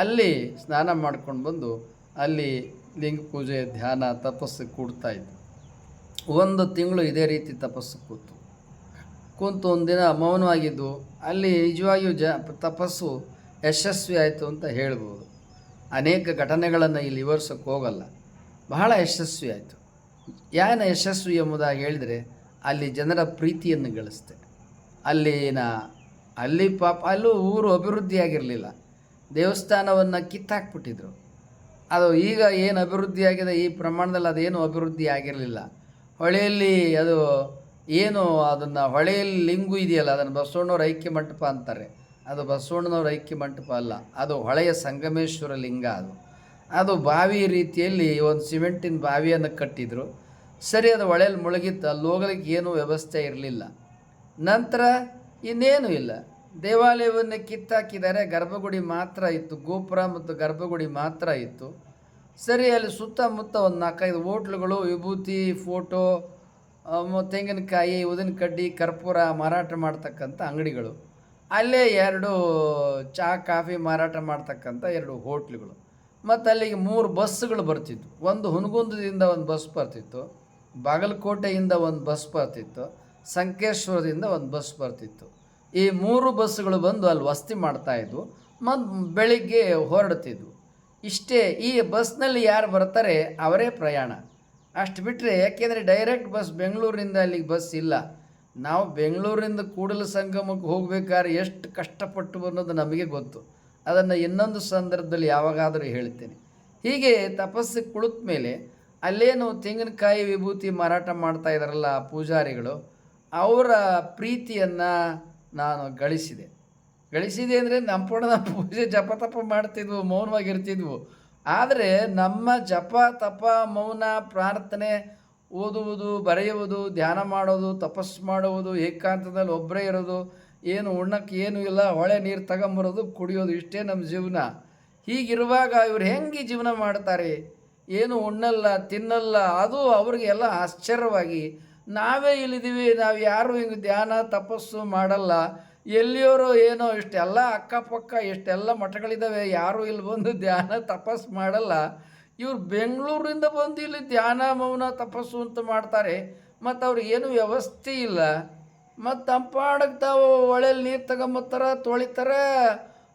ಅಲ್ಲಿ ಸ್ನಾನ ಮಾಡ್ಕೊಂಡು ಬಂದು ಅಲ್ಲಿ ಲಿಂಗ ಪೂಜೆ, ಧ್ಯಾನ, ತಪಸ್ಸು ಕೂಡ್ತಾ ಇದ್ದು ಒಂದು ತಿಂಗಳು ಇದೇ ರೀತಿ ತಪಸ್ಸು ಕೂತು. ಕೂತು ಒಂದಿನ ಮೌನವಾಗಿದ್ದು, ಅಲ್ಲಿ ನಿಜವಾಗಿಯೂ ಜ ತಪಸ್ಸು ಯಶಸ್ವಿ ಆಯಿತು ಅಂತ ಹೇಳ್ಬೋದು. ಅನೇಕ ಘಟನೆಗಳನ್ನು ಇಲ್ಲಿ ವಿವರಿಸೋಕ್ಕೆ ಹೋಗಲ್ಲ. ಬಹಳ ಯಶಸ್ವಿ ಆಯಿತು. ಯಾನ ಯಶಸ್ವಿ ಎಂಬುದಾಗಿ ಹೇಳಿದರೆ ಅಲ್ಲಿ ಜನರ ಪ್ರೀತಿಯನ್ನು ಗಳಿಸ್ತೆ. ಅಲ್ಲಿನ, ಅಲ್ಲಿ ಪಾಪ, ಅಲ್ಲೂ ಊರು ಅಭಿವೃದ್ಧಿಯಾಗಿರಲಿಲ್ಲ. ದೇವಸ್ಥಾನವನ್ನು ಕಿತ್ತಾಕ್ಬಿಟ್ಟಿದ್ರು. ಅದು ಈಗ ಏನು ಅಭಿವೃದ್ಧಿಯಾಗಿದೆ, ಈ ಪ್ರಮಾಣದಲ್ಲಿ ಅದೇನು ಅಭಿವೃದ್ಧಿ ಆಗಿರಲಿಲ್ಲ. ಹೊಳೆಯಲ್ಲಿ ಅದು ಏನು, ಅದನ್ನು ಹೊಳೆಯಲ್ಲಿ ಲಿಂಗು ಇದೆಯಲ್ಲ, ಅದನ್ನು ಬಸವಣ್ಣವ್ರ ಐಕ್ಯ ಮಂಟಪ ಅಂತಾರೆ. ಅದು ಬಸವಣ್ಣನವರ ಐಕ್ಯ ಮಂಟಪ ಅಲ್ಲ, ಅದು ಹೊಳೆಯ ಸಂಗಮೇಶ್ವರ ಲಿಂಗ ಅದು. ಅದು ಬಾವಿ ರೀತಿಯಲ್ಲಿ ಒಂದು ಸಿಮೆಂಟಿನ ಬಾವಿಯನ್ನು ಕಟ್ಟಿದರು. ಸರಿ, ಅದು ಹೊಳೆಯಲ್ಲಿ ಮುಳುಗಿತ್ತು, ಅಲ್ಲಿ ಹೋಗಲಿಕ್ಕೆ ಏನೂ ವ್ಯವಸ್ಥೆ ಇರಲಿಲ್ಲ. ನಂತರ ಇನ್ನೇನು ಇಲ್ಲ. ದೇವಾಲಯವನ್ನು ಕಿತ್ತಾಕಿದ್ದಾರೆ ಗರ್ಭಗುಡಿ ಮಾತ್ರ ಇತ್ತು, ಗೋಪುರ ಮತ್ತು ಗರ್ಭಗುಡಿ ಮಾತ್ರ ಇತ್ತು. ಸರಿ, ಅಲ್ಲಿ ಸುತ್ತಮುತ್ತ ಒಂದು ನಾಲ್ಕೈದು ಹೋಟ್ಲುಗಳು, ವಿಭೂತಿ, ಫೋಟೋ ತೆಂಗಿನಕಾಯಿ ಉದಿನ ಕಡ್ಡಿ ಕರ್ಪೂರ ಮಾರಾಟ ಮಾಡ್ತಕ್ಕಂಥ ಅಂಗಡಿಗಳು. ಅಲ್ಲೇ ಎರಡು ಚಹಾ ಕಾಫಿ, ಮಾರಾಟ ಮಾಡ್ತಕ್ಕಂಥ ಎರಡು ಹೋಟ್ಲುಗಳು. ಮತ್ತು ಅಲ್ಲಿಗೆ ಮೂರು ಬಸ್ಸುಗಳು ಬರ್ತಿತ್ತು. ಒಂದು ಹುನಗುಂದದಿಂದ ಒಂದು ಬಸ್ ಬರ್ತಿತ್ತು. ಬಾಗಲಕೋಟೆಯಿಂದ ಒಂದು ಬಸ್ ಬರ್ತಿತ್ತು. ಸಂಕೇಶ್ವರದಿಂದ ಒಂದು ಬಸ್ ಬರ್ತಿತ್ತು. ಈ ಮೂರು ಬಸ್ಸುಗಳು ಬಂದು ಅಲ್ಲಿ ವಸ್ತಿ ಮಾಡ್ತಾಯಿದ್ವು ಮತ್ತು ಬೆಳಿಗ್ಗೆ ಹೊರಡ್ತಿದ್ವು. ಇಷ್ಟೇ ಈ ಬಸ್ನಲ್ಲಿ ಯಾರು ಬರ್ತಾರೆ ಅವರೇ ಪ್ರಯಾಣ. ಅಷ್ಟು ಬಿಟ್ಟರೆ ಯಾಕೆಂದರೆ ಡೈರೆಕ್ಟ್ ಬಸ್ ಬೆಂಗಳೂರಿನಿಂದ ಅಲ್ಲಿಗೆ ಬಸ್ ಇಲ್ಲ. ನಾವು ಬೆಂಗಳೂರಿಂದ ಕೂಡಲ ಸಂಗಮಕ್ಕೆ ಹೋಗ್ಬೇಕಾದ್ರೆ ಎಷ್ಟು ಕಷ್ಟಪಟ್ಟು ಅನ್ನೋದು ನಮಗೆ ಗೊತ್ತು. ಅದನ್ನು ಇನ್ನೊಂದು ಸಂದರ್ಭದಲ್ಲಿ ಯಾವಾಗಾದರೂ ಹೇಳ್ತೇನೆ. ಹೀಗೆ ತಪಸ್ಸಿಗೆ ಕುಳಿತ ಮೇಲೆ ಅಲ್ಲೇನು ತೆಂಗಿನಕಾಯಿ ವಿಭೂತಿ ಮಾರಾಟ ಮಾಡ್ತಾ ಇದ್ದಾರಲ್ಲ ಪೂಜಾರಿಗಳು, ಅವರ ಪ್ರೀತಿಯನ್ನು ನಾನು ಗಳಿಸಿದೆ. ಗಳಿಸಿದೆ ಅಂದರೆ ನಮ್ಮ ಪೂಜೆ ಜಪ ತಪ ಮಾಡ್ತಿದ್ವು, ಮೌನವಾಗಿರ್ತಿದ್ವು. ಆದರೆ ನಮ್ಮ ಜಪ, ತಪ, ಮೌನ, ಪ್ರಾರ್ಥನೆ ಓದುವುದು, ಬರೆಯುವುದು, ಧ್ಯಾನ ಮಾಡೋದು, ತಪಸ್ಸು ಮಾಡುವುದು, ಏಕಾಂತದಲ್ಲಿ ಒಬ್ಬರೇ ಇರೋದು, ಏನು ಉಣ್ಣಕ್ಕೆ ಏನೂ ಇಲ್ಲ, ಹೊಳೆ ನೀರು ತಗೊಂಬರೋದು, ಕುಡಿಯೋದು ಇಷ್ಟೇ ನಮ್ಮ ಜೀವನ. ಹೀಗಿರುವಾಗ ಇವ್ರು ಹೆಂಗೆ ಜೀವನ ಮಾಡ್ತಾರೆ? ಏನು ಉಣ್ಣಲ್ಲ, ತಿನ್ನಲ್ಲ, ಅದು ಅವ್ರಿಗೆಲ್ಲ ಆಶ್ಚರ್ಯವಾಗಿ, ನಾವೇ ಇಲ್ಲಿದ್ದೀವಿ, ನಾವು ಯಾರು ಹಿಂಗೆ ಧ್ಯಾನ, ತಪಸ್ಸು ಮಾಡಲ್ಲ, ಎಲ್ಲಿಯೋರೋ ಏನೋ ಇಷ್ಟೆಲ್ಲ ಅಕ್ಕಪಕ್ಕ ಇಷ್ಟೆಲ್ಲ ಮಠಗಳಿದ್ದಾವೆ, ಯಾರೂ ಇಲ್ಲಿ ಬಂದು ಧ್ಯಾನ, ತಪಸ್ಸು ಮಾಡಲ್ಲ ಇವ್ರು ಬೆಂಗಳೂರಿಂದ ಬಂದು ಇಲ್ಲಿ ಧ್ಯಾನ, ಮೌನ, ತಪಸ್ಸು ಅಂತ ಮಾಡ್ತಾರೆ. ಮತ್ತು ಅವ್ರಿಗೆ ಏನು ವ್ಯವಸ್ಥೆ ಇಲ್ಲ. ಮತ್ತು ತಂಪಾಡಕ್ಕೆ ತಾವು ಹೊಳೆಯಲ್ಲಿ ನೀರು ತಗೊಂಬತ್ತಾರ, ತೊಳಿತಾರ.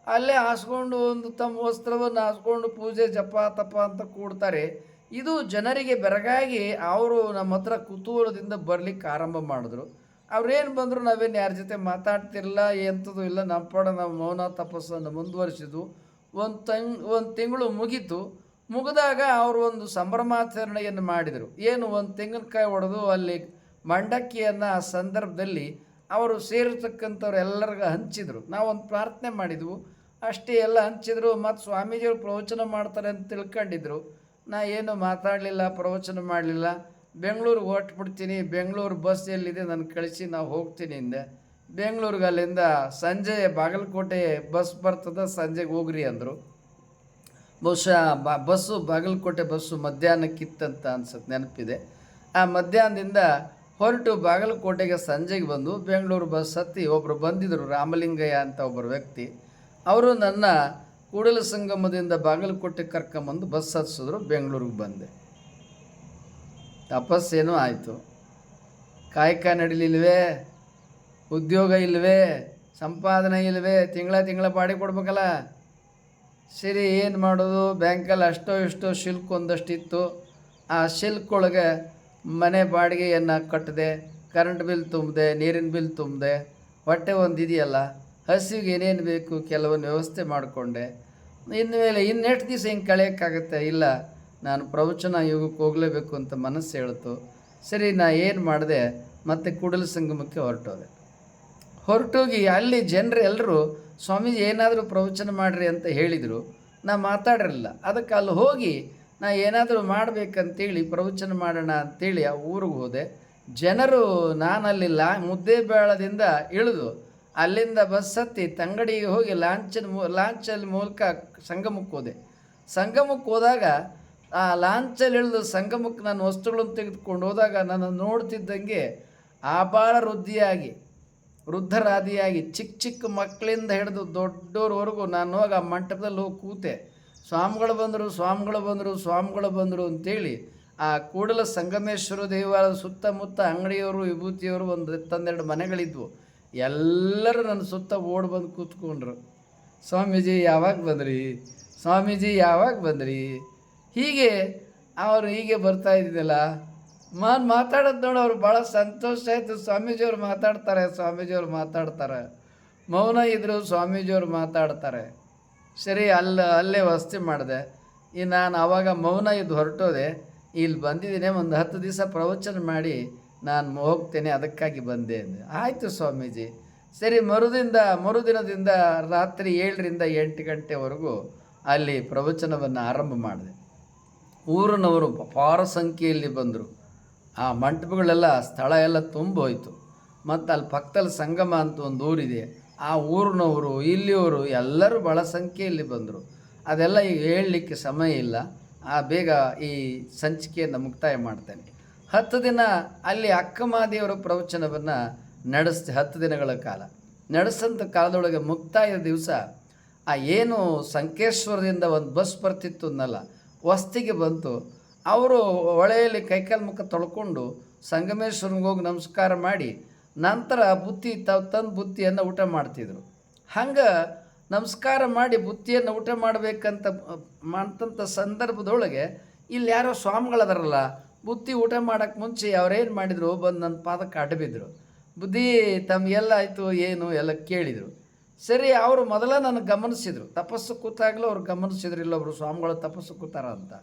ಅಲ್ಲೇ ಹಾಸ್ಕೊಂಡು ಒಂದು ತಮ್ಮ ವಸ್ತ್ರವನ್ನು ಹಾಸ್ಕೊಂಡು ಪೂಜೆ ಜಪ, ತಪ ಅಂತ ಕೂಡ್ತಾರೆ. ಇದು ಜನರಿಗೆ ಬೆರಗಾಗಿ ಅವರು ನಮ್ಮ ಹತ್ರ ಕುತೂಹಲದಿಂದ ಬರಲಿಕ್ಕೆ ಆರಂಭ ಮಾಡಿದ್ರು. ಅವ್ರೇನು ಬಂದರು ನಾವೇನು ಯಾರ ಜೊತೆ ಮಾತಾಡ್ತಿರಲಿಲ್ಲ ಎಂಥದ್ದು ಇಲ್ಲ. ನಮ್ಮ ಪಾಡ ನಾವು ಮೌನ, ತಪಸ್ಸನ್ನು ಮುಂದುವರಿಸಿದ್ವು. ಒಂದು ತಂಗ್, ಒಂದು ತಿಂಗಳು ಮುಗೀತು. ಮುಗಿದಾಗ ಅವರು ಒಂದು ಸಂಭ್ರಮಾಚರಣೆಯನ್ನು ಮಾಡಿದರು. ಏನು ಒಂದು ತೆಂಗಿನಕಾಯಿ ಹೊಡೆದು ಅಲ್ಲಿ ಮಂಡಕ್ಕಿಯನ್ನು ಆ ಸಂದರ್ಭದಲ್ಲಿ ಅವರು ಸೇರಿರ್ತಕ್ಕಂಥವ್ರು ಎಲ್ಲರಿಗೂ ಹಂಚಿದರು. ನಾವೊಂದು ಪ್ರಾರ್ಥನೆ ಮಾಡಿದ್ವು. ಅಷ್ಟೇ ಎಲ್ಲ ಹಂಚಿದ್ರು. ಮತ್ತು ಸ್ವಾಮೀಜಿಯವರು ಪ್ರವಚನ ಮಾಡ್ತಾರೆ ಅಂತ ತಿಳ್ಕೊಂಡಿದ್ರು. ನಾ ಏನು ಮಾತಾಡಲಿಲ್ಲ, ಪ್ರವಚನ ಮಾಡಲಿಲ್ಲ. ಬೆಂಗಳೂರಿಗೆ ಹೊರಟ್ಬಿಡ್ತೀನಿ. ಬೆಂಗಳೂರು ಬಸ್ ಎಲ್ಲಿದೆ ನಾನು ಕಳಿಸಿ, ನಾವು ಹೋಗ್ತೀನಿ ಹಿಂದೆ ಬೆಂಗಳೂರಿಗೆ ಅಲ್ಲಿಂದ ಸಂಜೆ ಬಾಗಲಕೋಟೆ ಬಸ್ ಬರ್ತದೆ, ಸಂಜೆಗೆ ಹೋಗ್ರಿ ಅಂದರು. ಬಹುಶಃ ಬ, ಬಸ್ಸು, ಬಾಗಲಕೋಟೆ ಬಸ್ಸು ಮಧ್ಯಾಹ್ನಕ್ಕಿತ್ತಂತ ಅನ್ಸುತ್ತೆ ನೆನಪಿದೆ. ಆ ಮಧ್ಯಾಹ್ನದಿಂದ ಹೊರಟು ಬಾಗಲಕೋಟೆಗೆ ಸಂಜೆಗೆ ಬಂದು ಬೆಂಗಳೂರು ಬಸ್ ಹತ್ತಿ ಒಬ್ಬರು ಬಂದಿದ್ದರು ರಾಮಲಿಂಗಯ್ಯ ಅಂತ ಒಬ್ಬರು ವ್ಯಕ್ತಿ. ಅವರು ನನ್ನ ಕೂಡಲ ಸಂಗಮದಿಂದ ಬಾಗಲಕೋಟೆ ಕರ್ಕೊಂಬಂದು ಬಸ್ ಹತ್ಸಿದ್ರು, ಬೆಂಗಳೂರಿಗೆ ಬಂದೆ. ತಪಸ್ಸೇನೂ ಆಯಿತು. ಕಾಯಕ ನಡಿಲಿಲ್ವೇ? ಉದ್ಯೋಗ ಇಲ್ವೇ? ಸಂಪಾದನೆ ಇಲ್ವೇ? ತಿಂಗಳ ತಿಂಗಳ ಬಾಡಿ ಕೊಡ್ಬೇಕಲ್ಲ? ಸರಿ ಏನು ಮಾಡೋದು? ಬ್ಯಾಂಕಲ್ಲಿ ಅಷ್ಟೋ ಇಷ್ಟೋ ಶಿಲ್ಕ್ ಒಂದಷ್ಟಿತ್ತು. ಆ ಶಿಲ್ಕ್ ಒಳಗೆ ಮನೆ ಬಾಡಿಗೆಯನ್ನು ಕಟ್ಟಿದೆ ಕರೆಂಟ್ ಬಿಲ್ ತುಂಬಿದೆ, ನೀರಿನ ಬಿಲ್ ತುಂಬಿದೆ. ಹೊಟ್ಟೆ ಒಂದು ಇದೆಯಲ್ಲ, ಹಸಿವಿಗೆ ಏನೇನು ಬೇಕು ಕೆಲವೊಂದು ವ್ಯವಸ್ಥೆ ಮಾಡಿಕೊಂಡೆ. ಇನ್ಮೇಲೆ ಇನ್ನೆಷ್ಟು ದಿವಸ ಹಿಂಗೆ ಕಳೆಯೋಕ್ಕಾಗತ್ತೆ? ಇಲ್ಲ, ನಾನು ಪ್ರವಚನ ಯುಗಕ್ಕೆ ಹೋಗಲೇಬೇಕು ಅಂತ ಮನಸ್ಸು ಹೇಳ್ತು. ಸರಿ, ನಾ ಏನು ಮಾಡಿದೆ? ಮತ್ತೆ ಕೂಡಲ ಸಂಗಮಕ್ಕೆ ಹೊರಟೋದೆ. ಹೊರಟೋಗಿ ಅಲ್ಲಿ ಜನರು ಎಲ್ಲರೂ ಸ್ವಾಮೀಜಿ ಏನಾದರೂ ಪ್ರವಚನ ಮಾಡಿರಿ ಅಂತ ಹೇಳಿದರು. ನಾ ಮಾತಾಡಿರಲಿಲ್ಲ. ಅದಕ್ಕೆ ಅಲ್ಲಿ ಹೋಗಿ ನಾ ಏನಾದರೂ ಮಾಡಬೇಕಂತೇಳಿ ಪ್ರವಚನ ಮಾಡೋಣ ಅಂತೇಳಿ ಆ ಊರಿಗೆ ಹೋದೆ. ಜನರು ನಾನಲ್ಲಿ ಲಾ ಮುದ್ದೇಬೇಳದಿಂದ ಇಳಿದು ಅಲ್ಲಿಂದ ಬಸ್ ಹತ್ತಿ ತಂಗಡಿಗೆ ಹೋಗಿ ಲಾಂಚನ್ ಮೂ ಲಾಂಚಲ್ಲಿ ಮೂಲಕ ಸಂಗಮಕ್ಕೆ ಹೋದೆ. ಸಂಗಮಕ್ಕೆ ಹೋದಾಗ ಆ ಲಾಂಚಲ್ಲಿ ಇಳಿದು ಸಂಗಮಕ್ಕೆ ನಾನು ವಸ್ತುಗಳನ್ನು ತೆಗೆದುಕೊಂಡು ಹೋದಾಗ ನಾನು ನೋಡ್ತಿದ್ದಂಗೆ ಆಪಾಳ ವೃದ್ಧಿಯಾಗಿ ವೃದ್ಧರಾದಿಯಾಗಿ ಚಿಕ್ಕ ಚಿಕ್ಕ ಮಕ್ಕಳಿಂದ ಹಿಡಿದು ದೊಡ್ಡೋರ್ವರೆಗೂ ನಾನು ಹೋಗಿ ಆ ಮಂಟಪದಲ್ಲಿ ಹೋಗಿ ಕೂತೆ. ಸ್ವಾಮಿಗಳು ಬಂದರು ಸ್ವಾಮಿಗಳು ಬಂದರು ಸ್ವಾಮಿಗಳು ಬಂದರು ಅಂತೇಳಿ ಆ ಕೂಡಲ ಸಂಗಮೇಶ್ವರ ದೇವಾಲಯದ ಸುತ್ತಮುತ್ತ ಅಂಗಡಿಯವರು, ವಿಭೂತಿಯವರು ಒಂದು ಹತ್ತೊಂದೆರಡು ಮನೆಗಳಿದ್ವು. ಎಲ್ಲರೂ ನನ್ನ ಸುತ್ತ ಓಡ್ ಬಂದು ಕೂತ್ಕೊಂಡ್ರು. ಸ್ವಾಮೀಜಿ, ಯಾವಾಗ ಬಂದ್ರಿ? ಸ್ವಾಮೀಜಿ, ಯಾವಾಗ ಬಂದ್ರಿ? ಹೀಗೆ, ಅವರು ಹೀಗೆ ಬರ್ತಾ ಇದ್ದಿದ್ದಲ್ಲ. ಮಾನ್ ಮಾತಾಡೋದು ನೋಡಿ ಅವ್ರು ಭಾಳ ಸಂತೋಷ ಆಯಿತು. ಸ್ವಾಮೀಜಿಯವ್ರು ಮಾತಾಡ್ತಾರೆ ಸ್ವಾಮೀಜಿಯವ್ರು ಮಾತಾಡ್ತಾರೆ. ಮೌನ ಇದ್ದರು ಸ್ವಾಮೀಜಿಯವ್ರು ಮಾತಾಡ್ತಾರೆ. ಸರಿ, ಅಲ್ಲಿ, ಅಲ್ಲೇ ವಸತಿ ಮಾಡಿದೆ. ಈ ನಾನು ಆವಾಗ ಮೌನ ಇದು ಹೊರಟೋದೆ. ಇಲ್ಲಿ ಬಂದಿದ್ದೀನಿ, ಒಂದು ಹತ್ತು ದಿವಸ ಪ್ರವಚನ ಮಾಡಿ ನಾನು ಹೋಗ್ತೇನೆ, ಅದಕ್ಕಾಗಿ ಬಂದೆ ಅಂದೆ. ಆಯಿತು ಸ್ವಾಮೀಜಿ. ಸರಿ, ಮರುದಿಂದ, ಮರುದಿನದಿಂದ ರಾತ್ರಿ ಏಳರಿಂದ ಎಂಟು ಗಂಟೆವರೆಗೂ ಅಲ್ಲಿ ಪ್ರವಚನವನ್ನು ಆರಂಭ ಮಾಡಿದೆ. ಊರಿನವರು ಅಪಾರ ಸಂಖ್ಯೆಯಲ್ಲಿ ಬಂದರು. ಆ ಮಂಟಪಗಳೆಲ್ಲ ಸ್ಥಳ ಎಲ್ಲ ತುಂಬೋಯ್ತು. ಮತ್ತು ಅಲ್ಲಿ ಪಕ್ಕದಲ್ಲಿ ಸಂಗಮ ಅಂತ ಒಂದು ಊರಿದೆ. ಆ ಊರಿನವರು ಇಲ್ಲಿಯವರು ಎಲ್ಲರೂ ಭಾಳ ಸಂಖ್ಯೆಯಲ್ಲಿ ಬಂದರು. ಅದೆಲ್ಲ ಈಗ ಹೇಳಲಿಕ್ಕೆ ಸಮಯ ಇಲ್ಲ. ಆ ಬೇಗ ಈ ಸಂಚಿಕೆಯನ್ನು ಮುಕ್ತಾಯ ಮಾಡ್ತೇನೆ. ಹತ್ತು ದಿನ ಅಲ್ಲಿ ಅಕ್ಕಮಾದೇವರ ಪ್ರವಚನವನ್ನು ನಡೆಸ್ತೆ ಹತ್ತು ದಿನಗಳ ಕಾಲ. ನಡೆಸಂಥ ಕಾಲದೊಳಗೆ ಮುಕ್ತಾಯದ ದಿವಸ ಆ ಏನು ಸಂಕೇಶ್ವರದಿಂದ ಒಂದು ಬಸ್ ಬರ್ತಿತ್ತು ಅನ್ನಲ್ಲ, ವಸ್ತಿಗೆ ಬಂತು. ಅವರು ಹೊಳೆಯಲ್ಲಿ ಕೈಕಾಲು ಮುಖ ತೊಳ್ಕೊಂಡು ಸಂಗಮೇಶ್ವರನಿಗೆ ಹೋಗಿ ನಮಸ್ಕಾರ ಮಾಡಿ ನಂತರ ಬುತ್ತಿ ತಾವು ತಂದು ಬುತ್ತಿಯನ್ನು ಊಟ ಮಾಡ್ತಿದ್ರು. ಹಂಗೆ ನಮಸ್ಕಾರ ಮಾಡಿ ಬುತ್ತಿಯನ್ನು ಊಟ ಮಾಡಬೇಕಂತ ಮಾಡ್ತಂಥ ಸಂದರ್ಭದೊಳಗೆ ಇಲ್ಲಿ ಯಾರೋ ಸ್ವಾಮಿಗಳದಾರಲ್ಲ, ಬುತ್ತಿ ಊಟ ಮಾಡೋಕ್ಕೆ ಮುಂಚೆ ಅವ್ರೇನು ಮಾಡಿದರು, ಬಂದು ನನ್ನ ಪಾದಕ್ಕೆ ಅಡ್ಬಿದ್ರು. ಬುದ್ಧಿ ತಮಗೆಲ್ಲ ಆಯಿತು, ಏನು ಎಲ್ಲ ಕೇಳಿದರು. ಸರಿ, ಅವರು ಮೊದಲ ನನಗೆ ಗಮನಿಸಿದರು. ತಪಸ್ಸು ಕೂತಾಗಲೂ ಅವ್ರು ಗಮನಿಸಿದ್ರು, ಇಲ್ಲೊಬ್ರು ಸ್ವಾಮಿಗಳು ತಪಸ್ಸು ಕೂತಾರ ಅಂತ.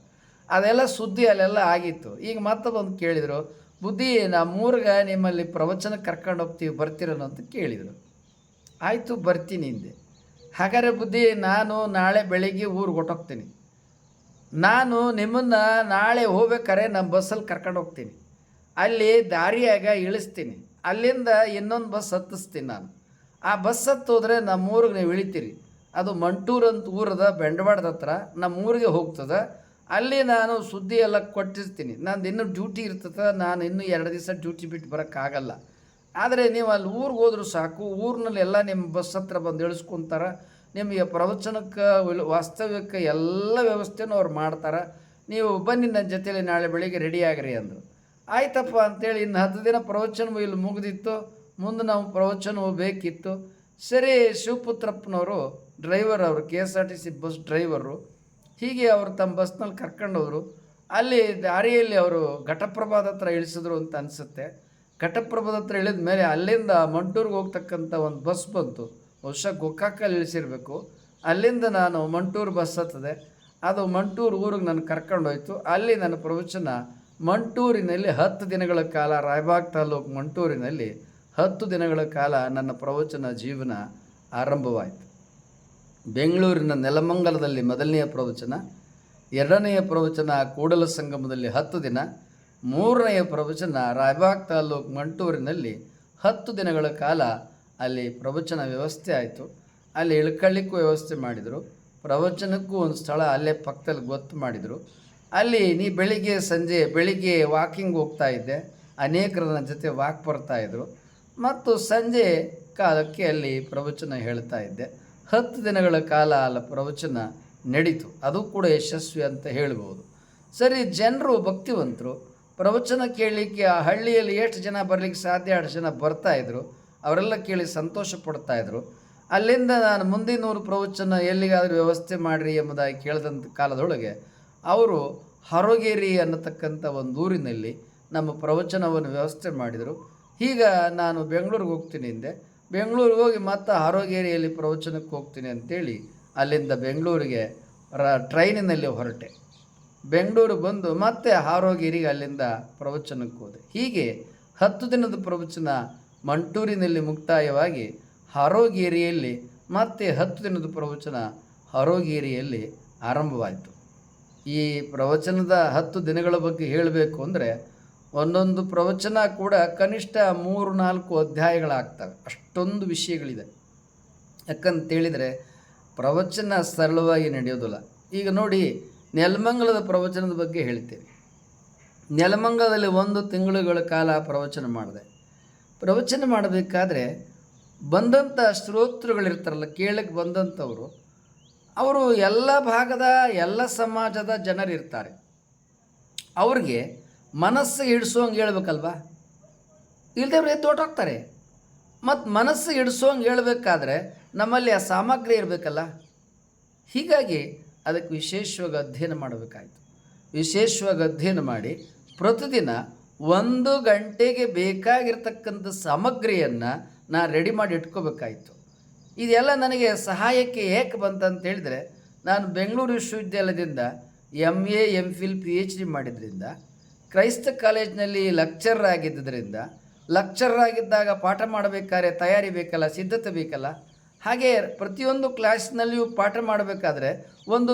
ಅದೆಲ್ಲ ಸುದ್ದಿ ಅಲ್ಲೆಲ್ಲ ಆಗಿತ್ತು. ಈಗ ಮತ್ತೆ ಬಂದು ಕೇಳಿದರು, ಬುದ್ಧಿ ನಮ್ಮೂರ್ಗೆ ನಿಮ್ಮಲ್ಲಿ ಪ್ರವಚನ ಕರ್ಕೊಂಡು ಹೋಗ್ತೀವಿ, ಬರ್ತಿರೋನು ಅಂತ ಕೇಳಿದರು. ಆಯಿತು, ಬರ್ತೀನಿ ಹಿಂದೆ ಹಾಗಾದ್ರೆ ಬುದ್ಧಿ, ನಾನು ನಾಳೆ ಬೆಳಿಗ್ಗೆ ಊರಿಗೆ ಹೊಟ್ಟೋಗ್ತೀನಿ ನಾನು ನಿಮ್ಮನ್ನು ನಾಳೆ ಹೋಗ್ಬೇಕಾರೆ ನಮ್ಮ ಬಸ್ಸಲ್ಲಿ ಕರ್ಕೊಂಡು ಹೋಗ್ತೀನಿ. ಅಲ್ಲಿ ದಾರಿಯಾಗ ಇಳಿಸ್ತೀನಿ. ಅಲ್ಲಿಂದ ಇನ್ನೊಂದು ಬಸ್ ಹತ್ತಿಸ್ತೀನಿ ನಾನು. ಆ ಬಸ್ ಹತ್ತೋದ್ರೆ ನಮ್ಮ ಊರಿಗೆ ನೀವು ಇಳಿತೀರಿ. ಅದು ಮಂಟೂರ್ ಅಂತ ಊರದ ಬೆಂಡವಾಡದ ಹತ್ರ ನಮ್ಮ ಊರಿಗೆ ಹೋಗ್ತದೆ. ಅಲ್ಲಿ ನಾನು ಸುದ್ದಿ ಎಲ್ಲ ಕೊಟ್ಟಿರ್ತೀನಿ. ನಂದು ಇನ್ನೂ ಡ್ಯೂಟಿ ಇರ್ತದೆ, ನಾನು ಇನ್ನೂ ಎರಡು ದಿವಸ ಡ್ಯೂಟಿ ಬಿಟ್ಟು ಬರೋಕ್ಕಾಗಲ್ಲ. ಆದರೆ ನೀವು ಅಲ್ಲಿ ಊರಿಗೆ ಹೋದ್ರೂ ಸಾಕು, ಊರಿನಲ್ಲಿ ಎಲ್ಲ ನಿಮ್ಮ ಬಸ್ ಹತ್ರ ಬಂದು ಇಳಿಸ್ಕೊಂತಾರೆ. ನಿಮಗೆ ಪ್ರವಚನಕ್ಕೆ ವಾಸ್ತವ್ಯಕ್ಕೆ ಎಲ್ಲ ವ್ಯವಸ್ಥೆನೂ ಅವ್ರು ಮಾಡ್ತಾರೆ. ನೀವು ಬನ್ನಿ ನನ್ನ ಜೊತೇಲಿ ನಾಳೆ ಬೆಳಿಗ್ಗೆ ರೆಡಿ ಆಗ್ರಿ ಅಂದರು. ಆಯ್ತಪ್ಪ ಅಂತೇಳಿ ಇನ್ನು ಹತ್ತು ದಿನ ಪ್ರವಚನವೂ ಇಲ್ಲಿ ಮುಗಿದಿತ್ತು. ಮುಂದೆ ನಾವು ಪ್ರವಚನ ಬೇಕಿತ್ತು. ಸರಿ ಶಿವಪುತ್ರಪ್ಪನವರು ಡ್ರೈವರ್ ಅವರು K S R T C bus driver ಹೀಗೆ ಅವರು ತಮ್ಮ ಬಸ್ನಲ್ಲಿ ಕರ್ಕೊಂಡೋದ್ರು. ಅಲ್ಲಿ ದಾರಿಯಲ್ಲಿ ಅವರು ಘಟಪ್ರಭಾದ ಹತ್ರ ಇಳಿಸಿದ್ರು ಅಂತ ಅನಿಸುತ್ತೆ. ಘಟಪ್ರಭಾದ ಹತ್ರ ಇಳಿದ ಮೇಲೆ ಅಲ್ಲಿಂದ ಮಂಟೂರಿಗೆ ಹೋಗ್ತಕ್ಕಂಥ ಒಂದು ಬಸ್ ಬಂತು. ಬಹುಶಃ ಗೋಕಾಕಲ್ಲಿ ಇಳಿಸಿರ್ಬೇಕು. ಅಲ್ಲಿಂದ ನಾನು ಮಂಟೂರು ಬಸ್ ಹತ್ತದೆ. ಅದು ಮಂಟೂರು ಊರಿಗೆ ನಾನು ಕರ್ಕೊಂಡೋಯ್ತು. ಅಲ್ಲಿ ನನ್ನ ಪ್ರವಚನ ಮಂಟೂರಿನಲ್ಲಿ ಹತ್ತು ದಿನಗಳ ಕಾಲ ರಾಯಬಾಗ್ ತಾಲೂಕು ಮಂಟೂರಿನಲ್ಲಿ ಹತ್ತು ದಿನಗಳ ಕಾಲ ನನ್ನ ಪ್ರವಚನ ಜೀವನ ಆರಂಭವಾಯಿತು. ಬೆಂಗಳೂರಿನ ನೆಲಮಂಗಲದಲ್ಲಿ ಮೊದಲನೆಯ ಪ್ರವಚನ, ಎರಡನೆಯ ಪ್ರವಚನ ಕೂಡಲ ಸಂಗಮದಲ್ಲಿ ಹತ್ತು ದಿನ, ಮೂರನೆಯ ಪ್ರವಚನ ರಾಯಬಾಗ್ ತಾಲೂಕು ಮಂಟೂರಿನಲ್ಲಿ ಹತ್ತು ದಿನಗಳ ಕಾಲ ಅಲ್ಲಿ ಪ್ರವಚನ ವ್ಯವಸ್ಥೆ ಆಯಿತು. ಅಲ್ಲಿ ಇಳ್ಕಳ್ಳಿಕ್ಕೂ ವ್ಯವಸ್ಥೆ ಮಾಡಿದರು. ಪ್ರವಚನಕ್ಕೂ ಒಂದು ಸ್ಥಳ ಅಲ್ಲೇ ಪಕ್ಕದಲ್ಲಿ ಗೊತ್ತು ಮಾಡಿದರು. ಅಲ್ಲಿ ನೀ ಬೆಳಿಗ್ಗೆ, ಸಂಜೆ ಬೆಳಿಗ್ಗೆ ವಾಕಿಂಗ್ ಹೋಗ್ತಾ ಇದ್ದೆ. ಅನೇಕರ ಜೊತೆ ವಾಕ್ ಬರ್ತಾಯಿದ್ರು ಮತ್ತು ಸಂಜೆ ಕಾಲಕ್ಕೆ ಅಲ್ಲಿ ಪ್ರವಚನ ಹೇಳ್ತಾ ಇದ್ದೆ. ಹತ್ತು ದಿನಗಳ ಕಾಲ ಅಲ್ಲ, ಪ್ರವಚನ ನಡೀತು. ಅದು ಕೂಡ ಯಶಸ್ವಿ ಅಂತ ಹೇಳ್ಬೋದು. ಸರಿ, ಜನರು ಭಕ್ತಿವಂತರು, ಪ್ರವಚನ ಕೇಳಲಿಕ್ಕೆ ಆ ಹಳ್ಳಿಯಲ್ಲಿ ಎಷ್ಟು ಜನ ಬರಲಿಕ್ಕೆ ಸಾಧ್ಯ, ಅಷ್ಟು ಜನ ಬರ್ತಾಯಿದ್ರು ಅವರೆಲ್ಲ ಕೇಳಿ ಸಂತೋಷ ಪಡ್ತಾಯಿದ್ರು ಅಲ್ಲಿಂದ ನಾನು ಮುಂದಿನೂರು ಪ್ರವಚನ ಎಲ್ಲಿಗಾದರೂ ವ್ಯವಸ್ಥೆ ಮಾಡಿರಿ ಎಂಬುದಾಗಿ ಕೇಳಿದಂಥ ಕಾಲದೊಳಗೆ ಅವರು ಹರೋಗೇರಿ ಅನ್ನತಕ್ಕಂಥ ಒಂದು ಊರಿನಲ್ಲಿ ನಮ್ಮ ಪ್ರವಚನವನ್ನು ವ್ಯವಸ್ಥೆ ಮಾಡಿದರು. ಈಗ ನಾನು ಬೆಂಗಳೂರಿಗೆ ಹೋಗ್ತೀನಿ ಹಿಂದೆ. ಬೆಂಗಳೂರಿಗೆ ಹೋಗಿ ಮತ್ತೆ ಆರೋಗ್ಯೇರಿಯಲ್ಲಿ ಪ್ರವಚನಕ್ಕೆ ಹೋಗ್ತೀನಿ ಅಂತೇಳಿ ಅಲ್ಲಿಂದ ಬೆಂಗಳೂರಿಗೆ ರ, ಟ್ರೈನಿನಲ್ಲಿ ಹೊರಟೆ. ಬೆಂಗಳೂರು ಬಂದು ಮತ್ತೆ ಆರೋಗ್ಯರಿಗೆ ಅಲ್ಲಿಂದ ಪ್ರವಚನಕ್ಕೆ ಹೋದೆ. ಹೀಗೆ ಹತ್ತು ದಿನದ ಪ್ರವಚನ ಮಂಟೂರಿನಲ್ಲಿ ಮುಕ್ತಾಯವಾಗಿ ಹಾರೋಗೇರಿಯಲ್ಲಿ ಮತ್ತೆ ಹತ್ತು ದಿನದ ಪ್ರವಚನ ಹಾರೋಗೇರಿಯಲ್ಲಿ ಆರಂಭವಾಯಿತು. ಈ ಪ್ರವಚನದ ಹತ್ತು ದಿನಗಳ ಬಗ್ಗೆ ಹೇಳಬೇಕು ಅಂದರೆ ಒಂದೊಂದು ಪ್ರವಚನ ಕೂಡ ಕನಿಷ್ಠ ಮೂರು, ನಾಲ್ಕು ಅಧ್ಯಾಯಗಳಾಗ್ತವೆ. ಅಷ್ಟೊಂದು ವಿಷಯಗಳಿದೆ. ಯಾಕಂತೇಳಿದರೆ ಪ್ರವಚನ ಸರಳವಾಗಿ ನಡೆಯೋದಿಲ್ಲ. ಈಗ ನೋಡಿ, ನೆಲಮಂಗಲದ ಪ್ರವಚನದ ಬಗ್ಗೆ ಹೇಳ್ತೇವೆ ನೆಲಮಂಗಲದಲ್ಲಿ ಒಂದು ತಿಂಗಳುಗಳ ಕಾಲ ಪ್ರವಚನ ಮಾಡಿದೆ. ಪ್ರವಚನ ಮಾಡಬೇಕಾದ್ರೆ ಬಂದಂಥ ಶ್ರೋತೃಗಳಿರ್ತಾರಲ್ಲ, ಕೇಳಕ್ಕೆ ಬಂದಂಥವರು, ಅವರು ಎಲ್ಲ ಭಾಗದ, ಎಲ್ಲ ಸಮಾಜದ ಜನರಿರ್ತಾರೆ. ಅವ್ರಿಗೆ ಮನಸ್ಸು ಹಿಡಿಸೋಂಗೆ ಹೇಳ್ಬೇಕಲ್ವಾ? ಇಲ್ಲದೇವ್ರು ಎದ್ದು ಹೊಟ್ಟೋಗ್ತಾರೆ ಮತ್ತು ಮನಸ್ಸು ಹಿಡಿಸೋಂಗೆ ಹೇಳಬೇಕಾದ್ರೆ ನಮ್ಮಲ್ಲಿ ಆ ಸಾಮಗ್ರಿ ಇರಬೇಕಲ್ಲ? ಹೀಗಾಗಿ ಅದಕ್ಕೆ ವಿಶೇಷವಾಗಿ ಅಧ್ಯಯನ ಮಾಡಬೇಕಾಯಿತು. ವಿಶೇಷವಾಗಿ ಅಧ್ಯಯನ ಮಾಡಿ ಪ್ರತಿದಿನ ಒಂದು ಗಂಟೆಗೆ ಬೇಕಾಗಿರ್ತಕ್ಕಂಥ ಸಾಮಗ್ರಿಯನ್ನು ನಾನು ರೆಡಿ ಮಾಡಿ ಇಟ್ಕೋಬೇಕಾಯಿತು. ಇದೆಲ್ಲ ನನಗೆ ಸಹಾಯಕ್ಕೆ ಏಕೆ ಬಂತಂತ ಹೇಳಿದರೆ ನಾನು ಬೆಂಗಳೂರು ವಿಶ್ವವಿದ್ಯಾಲಯದಿಂದ M A M Phil P H D ಮಾಡಿದ್ರಿಂದ ಕ್ರೈಸ್ತ ಕಾಲೇಜ್ನಲ್ಲಿ ಲೆಕ್ಚರರ್ ಆಗಿದ್ದರಿಂದ ಲೆಕ್ಚರರ್ ಆಗಿದ್ದಾಗ ಪಾಠ ಮಾಡಬೇಕಾದ್ರೆ ತಯಾರಿ ಬೇಕಲ್ಲ, ಸಿದ್ಧತೆ ಬೇಕಲ್ಲ? ಹಾಗೆ ಪ್ರತಿಯೊಂದು ಕ್ಲಾಸ್ನಲ್ಲಿಯೂ ಪಾಠ ಮಾಡಬೇಕಾದ್ರೆ ಒಂದು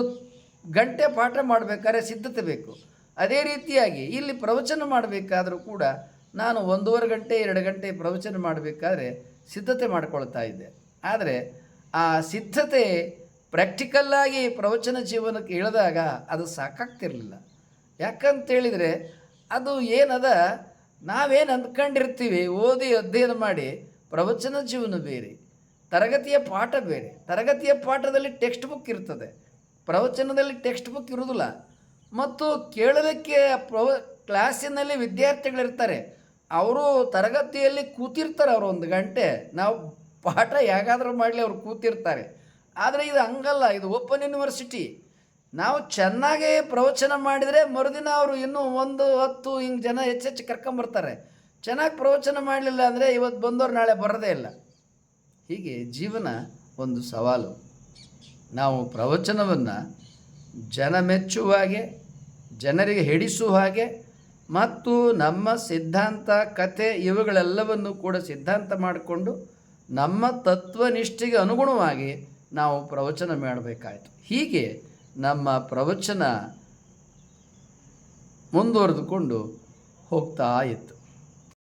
ಗಂಟೆ ಪಾಠ ಮಾಡಬೇಕಾದ್ರೆ ಸಿದ್ಧತೆ ಬೇಕು. ಅದೇ ರೀತಿಯಾಗಿ ಇಲ್ಲಿ ಪ್ರವಚನ ಮಾಡಬೇಕಾದರೂ ಕೂಡ ನಾನು ಒಂದೂವರೆ ಗಂಟೆ, ಎರಡು ಗಂಟೆ ಪ್ರವಚನ ಮಾಡಬೇಕಾದ್ರೆ ಸಿದ್ಧತೆ ಮಾಡಿಕೊಳ್ತಾ ಇದ್ದೆ. ಆದರೆ ಆ ಸಿದ್ಧತೆ ಪ್ರಾಕ್ಟಿಕಲ್ಲಾಗಿ ಪ್ರವಚನ ಜೀವನಕ್ಕೆ ಇಳಿದಾಗ ಅದು ಸಾಕಾಗ್ತಿರಲಿಲ್ಲ. ಯಾಕಂತೇಳಿದರೆ ಅದು ಏನದ? ನಾವೇನು ಅಂದ್ಕೊಂಡಿರ್ತೀವಿ? ಓದಿ ಅಧ್ಯಯನ ಮಾಡಿ ಪ್ರವಚನ ಜೀವನ ಬೇರೆ, ತರಗತಿಯ ಪಾಠ ಬೇರೆ. ತರಗತಿಯ ಪಾಠದಲ್ಲಿ ಟೆಕ್ಸ್ಟ್ ಬುಕ್ ಇರ್ತದೆ. ಪ್ರವಚನದಲ್ಲಿ ಟೆಕ್ಸ್ಟ್ ಬುಕ್ ಇರುವುದಿಲ್ಲ ಮತ್ತು ಕೇಳಲಿಕ್ಕೆ ಪ್ರವ ಕ್ಲಾಸಿನಲ್ಲಿ ವಿದ್ಯಾರ್ಥಿಗಳಿರ್ತಾರೆ. ಅವರು ತರಗತಿಯಲ್ಲಿ ಕೂತಿರ್ತಾರೆ ಅವರು ಒಂದು ಗಂಟೆ. ನಾವು ಪಾಠ ಹೇಗಾದರೂ ಮಾಡಲಿ ಅವರು ಕೂತಿರ್ತಾರೆ. ಆದರೆ ಇದು ಹಂಗಲ್ಲ. ಇದು ಓಪನ್ ಯೂನಿವರ್ಸಿಟಿ. ನಾವು ಚೆನ್ನಾಗೇ ಪ್ರವಚನ ಮಾಡಿದರೆ ಮರುದಿನ ಅವರು ಇನ್ನೂ ಒಂದು ಹತ್ತು ಹಿಂಗೆ ಜನ ಹೆಚ್ಚೆಚ್ಚು ಕರ್ಕೊಂಬರ್ತಾರೆ. ಚೆನ್ನಾಗಿ ಪ್ರವಚನ ಮಾಡಲಿಲ್ಲ ಅಂದರೆ ಇವತ್ತು ಬಂದವರು ನಾಳೆ ಬರೋದೇ ಇಲ್ಲ. ಹೀಗೆ ಜೀವನ ಒಂದು ಸವಾಲು. ನಾವು ಪ್ರವಚನವನ್ನು ಜನ ಮೆಚ್ಚುವ ಹಾಗೆ, ಜನರಿಗೆ ಹಿಡಿಸುವ ಹಾಗೆ, ಮತ್ತು ನಮ್ಮ ಸಿದ್ಧಾಂತ, ಕಥೆ ಇವುಗಳೆಲ್ಲವನ್ನು ಕೂಡ ಸಿದ್ಧಾಂತ ಮಾಡಿಕೊಂಡು ನಮ್ಮ ತತ್ವನಿಷ್ಠೆಗೆ ಅನುಗುಣವಾಗಿ ನಾವು ಪ್ರವಚನ ಮಾಡಬೇಕಾಯಿತು. ಹೀಗೆ ನಮ್ಮ ಪ್ರವಚನ ಮುಂದುವರೆದುಕೊಂಡು ಹೋಗ್ತಾ ಇತ್ತು.